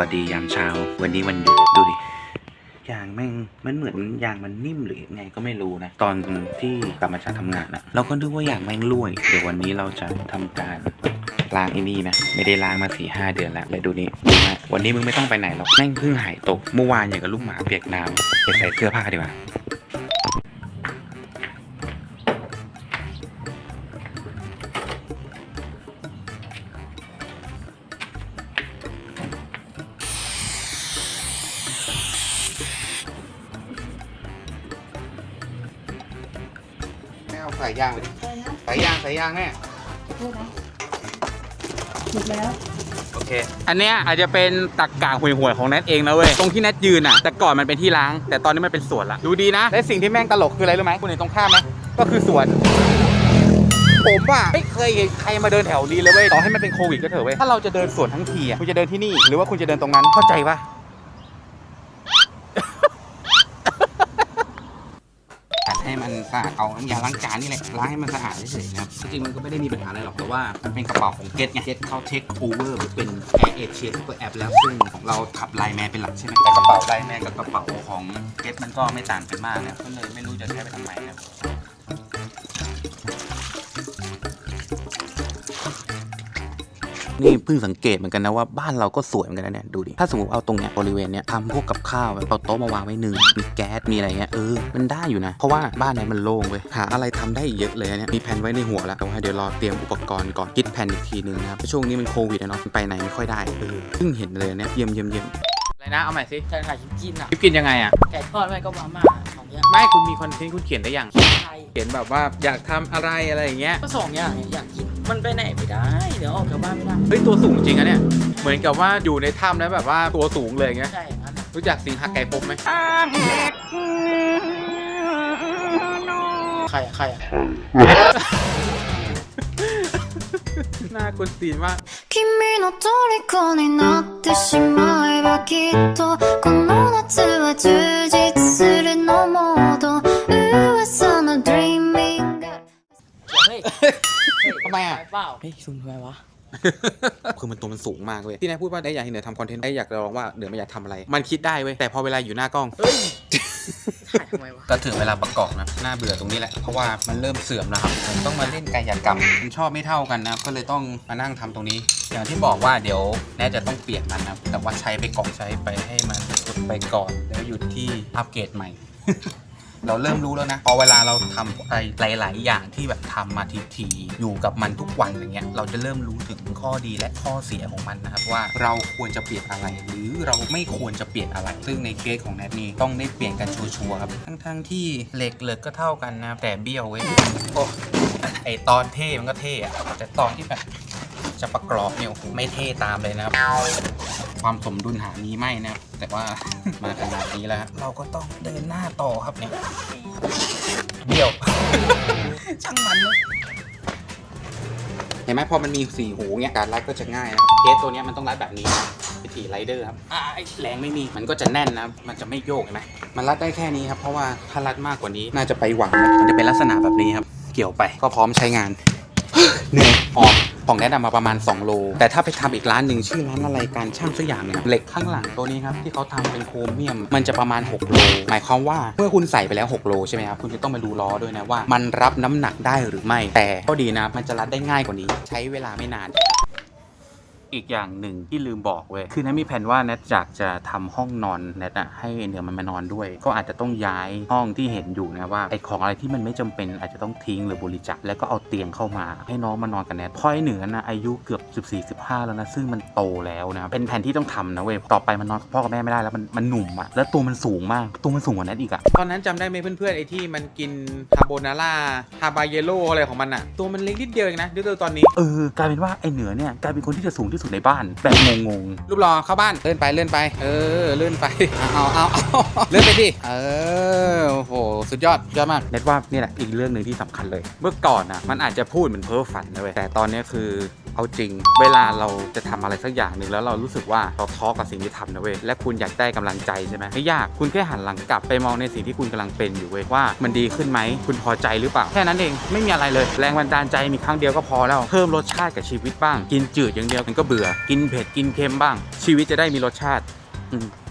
วัสดียามเช้า วันนี้วันหยุดดูดิยางแม่งมันเหมือนยางมันนิ่มหรือไงก็ไม่รู้นะ ตอนที่กลับมาจากทำงานอะเราก็นึกว่ายางแม่งร่วย เดี๋ยววันนี้เราจะทำการล้างไอ้นี่นะ ไม่ได้ล้างมาสี่ห้าเดือนแล้วเลยดูนี่ดูนะวันนี้มึงไม่ต้องไปไหนหรอกแม่งเพิ่งหายตกเมื่อวานอย่างกับลูกหมาเปียกน้ำไปใส่เสื้อผ้าดีกว่า เอาใส่ยางไปดิใส่ยางใส่ยางแม่หมดแล้ว โอเค อันเนี้ยอาจจะเป็นตักกาห่วยๆของแนทเองนะเว้ย ตรงที่แนทยืนอะ แต่ก่อนมันเป็นที่ล้าง แต่ตอนนี้มันเป็นสวนละ ดูดีนะ และสิ่งที่แม่งตลกคืออะไรรู้ไหมคุณเห็นตรงข้ามไหมก็คือสวน ผมอะไม่เคยเห็นใครมาเดินแถวนี้เลยเว้ย ต่อให้มันเป็นโควิดก็เถอะเว้ย ถ้าเราจะเดินสวนทั้งทีอะคุณจะเดินที่นี่ หรือว่าคุณจะเดินตรงนั้น เข้าใจปะ ให้มัน สะอาดเอาน้ำยาล้างจานนี่แหละล้างให้มันสะอาดเฉยๆนะครับจริงๆมันก็ไม่ได้มีปัญหาอะไรหรอกแต่ว่ามันเป็นกระเป๋าของเกตไงเกตเขาเทคโอเวอร์เป็นแอร์เอเชียซุปเปอร์แอปแล้วซึ่งของเราขับไลน์แมนเป็นหลักใช่ไหมแต่กระเป๋าไลน์แมนกับกระเป๋าของเกตมันก็ไม่ต่างกันมากนะก็เลยไม่รู้จะใช้ไปทำไมครับ นี่เพิ่งสังเกตเหมือนกันนะว่าบ้านเราก็สวยเหมือนกันนะเนี่ยดูดิถ้าสมมติเอาตรงเนี้ยบริเวณเนี้ยทำพวกกับข้าวแบบเอาโต๊ะมาวางไว้หนึ่งมีแก๊สมีอะไรเงี้ยเออมันได้อยู่นะ เพราะว่าบ้านเนี้ยมันโล่งเว้ยหาอะไรทำได้อีกเยอะเลยนะเนี่ยมีแผนไว้ในหัวแล้วแต่ว่าเดี๋ยวรอเตรียมอุปกรณ์ก่อนคิดแผนอีกทีนึงนะครับเพราะช่วงนี้มันโควิดอะเนาะมันไปไหนไม่ค่อยได้เออเพิ่งเห็นเลยเนี่ยเยี่ยมเยี่ยมเยี่ยมอะไรนะเอาใหม่สิแข่งขันกินอะคลิปกินยังไงอะไก่ทอดไม่ก็มาม่าสองอย่างไม่คุณมีคอนเทนต์คุณเขียนได้ยังไทยเขียนแบบว่าอยากทำอะไรอะไรอย่างเงี้ยก็สองอย่างอยากกิน มันไปไหนไม่ได้ เดี๋ยวออกจากบ้านไม่ได้ เฮ้ยตัวสูงจริงอะเนี่ยเหมือนกับว่าอยู่ในถ้ำแล้วแบบว่าตัวสูงเลยอย่างเงี้ย ใช่อย่างนั้น รู้จักสิงหักไก่พบไหม ใครอะใครอะ หน้าคุณตีนมาก 君の虜になってしまえばきっとこの夏は充実する ำไมอะปเปล่าเฮ้ยซุ่มทำไมวะ คือมันตัวมันสูงมากเว้ยที่นายพูดว่าได้อยากให้เหนือทำคอนเทนต์ได้อยากลองว่าเหนือไม่อยากทำอะไร มันคิดได้เว้ยแต่พอเวลาอยู่หน้ากล้อง เฮ้ยถ่ายทำไมวะก็ถึงเวลาประกอบนะหน้าเบื่อตรงนี้แหละเพราะว่ามันเริ่มเสื่อมแล้วครับผมต้องมาเล่นกายกรรมมันชอบไม่เท่ากันนะก็เลยต้องมานั่งทำตรงนี้ อย่างที่บอกว่าเดี๋ยวแน่จะต้องเปลี่ยนมันนะแต่ว่าใช้ไปก่อนใช้ไปให้มันสุดไปก่อนแล้วหยุดที่อัปเกรดใหม่ เราเริ่มรู้แล้วนะ พอเวลาเราทำอะไรหลาย ๆ อย่างที่แบบทำมาทีๆอยู่กับมันทุกวันอย่างเงี้ยเราจะเริ่มรู้ถึงข้อดีและข้อเสียของมันนะครับว่าเราควรจะเปลี่ยนอะไร หรือเราไม่ควรจะเปลี่ยนอะไร ซึ่งในเคสของแนทนี่ต้องได้เปลี่ยนกันชัวร์ๆครับทั้งๆที่เหล็กเหลือก็เท่ากันนะแต่เบี้ยวเว้ยโอ้ไอตอนเท่มันก็เท่อะแต่ตอนที่แบบจะประกรอบเนี่ยโอ้โหไม่เท่ตามเลยนะครับ ความสมดุลหานี้ไม่นะครับแต่ว่า มาขนาดนี้แล้วเราก็ต้องเดินหน้าต่อครับเนี่ยเบี้ยว ช่างมันเลยเห็นไหมพอมันมีสี่หูเนี่ยการรัดก็จะง่ายนะครับเคสตัวเนี้ยมันต้องรัดแบบนี้นะวิธีไรเดอร์ครับอ่าไอ้แรงไม่มีมันก็จะแน่นนะครับมันจะไม่โยกเห็นไหมมันรัดได้แค่นี้ครับเพราะว่าถ้ารัดมากกว่านี้น่าจะไปหวังนะมันจะเป็นลักษณะแบบนี้ครับ เกี่ยวไปก็พร้อมใช้งานเหนื่อยออก ของแนะนำมาประมาณ 2 โล แต่ถ้าไปทำอีกร้านหนึ่งชื่อร้านอะไรการช่างสักอย่างเนี่ยเหล็กข้างหลังตัวนี้ครับที่เขาทำเป็นโครเมียมมันจะประมาณ 6 โล หมายความว่าเมื่อคุณใส่ไปแล้ว 6 โลใช่ไหมครับคุณจะต้องมาดูล้อด้วยนะว่า มันรับน้ำหนักได้หรือไม่ แต่ก็ดีนะมันจะรัดได้ง่ายกว่านี้ ใช้เวลาไม่นาน อีกอย่างหนึ่งที่ลืมบอกเว้ยคือแนทมีแผนว่าแนทอยากจะทำห้องนอนแนทอะให้เหนือมันมานอนด้วย ก็อาจจะต้องย้ายห้องที่เห็นอยู่นะว่าไอของอะไรที่มันไม่จำเป็นอาจจะต้องทิ้งหรือบริจาคแล้วก็เอาเตียงเข้ามา ให้น้องมานอนกับแนทเพราะไอเหนือนะอายุเกือบ 14 15 แล้วนะซึ่งมันโตแล้วนะเป็นแผนที่ต้องทำนะเว้ยต่อไปมันนอนกับพ่อกับแม่ไม่ได้แล้วมันมันหนุ่มอะแล้วตัวมันสูงมากตัวมันสูงกว่าแนทอีกอะตอนนั้นจำได้ไหมเพื่อนๆไอที่มันกินฮาโบนาร่าฮาบาเยโลอะไรของมันอะตัวมันเล็กนิดเดียวเองนะดูตอนนี้เออกลายเป็นว่าไอเหนือเนี่ยกลายเป็นคนที่จะสูงที่สุดในบ้านแบบงงๆรูปรอเข้าบ้านเลื่อนไปเลื่อนไป เออเลื่อนไปเอาเอาเอาเลื่อนไปดิเออโอ้โห สุดยอดยอดมากเน็ตว่านี่แหละอีกเรื่องหนึ่งที่สำคัญเลย เมื่อก่อนอะมันอาจจะพูดเหมือนเพ้อฝันนะเว้ยแต่ตอนนี้คือเอาจริง เวลาเราจะทำอะไรสักอย่างหนึ่งแล้วเรารู้สึกว่าเราท้อกับสิ่งที่ทำนะเว้ยและคุณอยากได้กำลังใจใช่ไหมไม่ยากคุณแค่หันหลังกลับไปมองในสิ่งที่คุณกำลังเป็นอยู่เว้ยว่า มันดีขึ้นไหมคุณพอใจหรือเปล่าแค่นั้นเองไม่มีอะไรเลย แรงบันดาลใจมีครั้งเดียวก็พอแล้วเพิ่มรสชาติกับชีวิตบ้าง กินจืดอย่างเดียวมันก็เบื่อกินเผ็ดกินเค็มบ้าง ชีวิตจะได้มีรสชาติ อืม